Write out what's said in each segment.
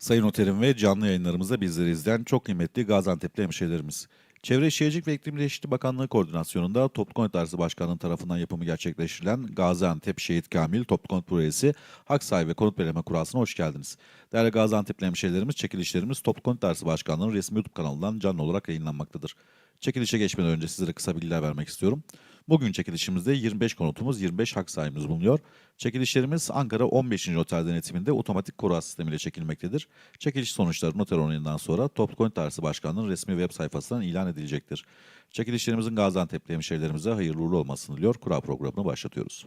Sayın Oterim ve canlı yayınlarımızda bizleri izleyen çok kıymetli Gaziantep'li hemşehrilerimiz. Çevre Şehircilik ve İklim Değişikliği Bakanlığı koordinasyonunda Toplu Konut Arası Başkanlığı tarafından yapımı gerçekleştirilen Gaziantep Şehit Kamil Toplu Konut Projesi Hak Sahibi ve Konut Belirleme Kurası'na hoş geldiniz. Değerli Gaziantep'li hemşehrilerimiz, çekilişlerimiz Toplu Konut Arası Başkanlığı'nın resmi YouTube kanalından canlı olarak yayınlanmaktadır. Çekilişe geçmeden önce sizlere kısa bilgiler vermek istiyorum. Bugün çekilişimizde 25 konutumuz, 25 hak sahibimiz bulunuyor. Çekilişlerimiz Ankara 15. Otel denetiminde otomatik kura sistemiyle çekilmektedir. Çekiliş sonuçları noter onayından sonra Toplu Konut Dairesi Başkanlığı'nın resmi web sayfasından ilan edilecektir. Çekilişlerimizin Gaziantep'li hemşehrilerimize hayırlı uğurlu olmasını diliyor. Kura programını başlatıyoruz.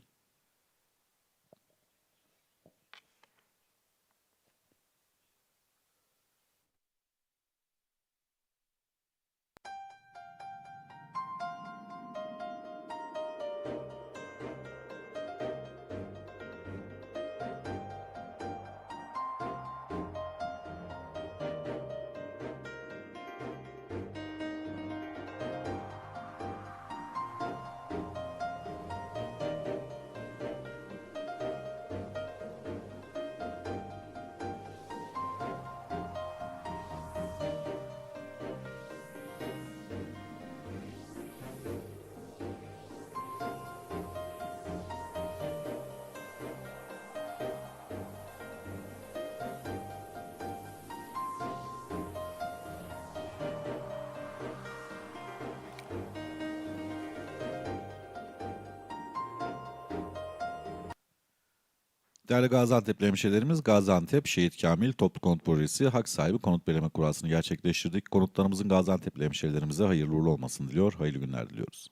Değerli Gaziantep'li hemşehrilerimiz, Gaziantep Şehit Kamil Toplu Konut Projesi Hak Sahibi Konut Belirleme Kurası'nı gerçekleştirdik. Konutlarımızın Gaziantep'li hemşehrilerimize hayırlı uğurlu olmasını diliyor, hayırlı günler diliyoruz.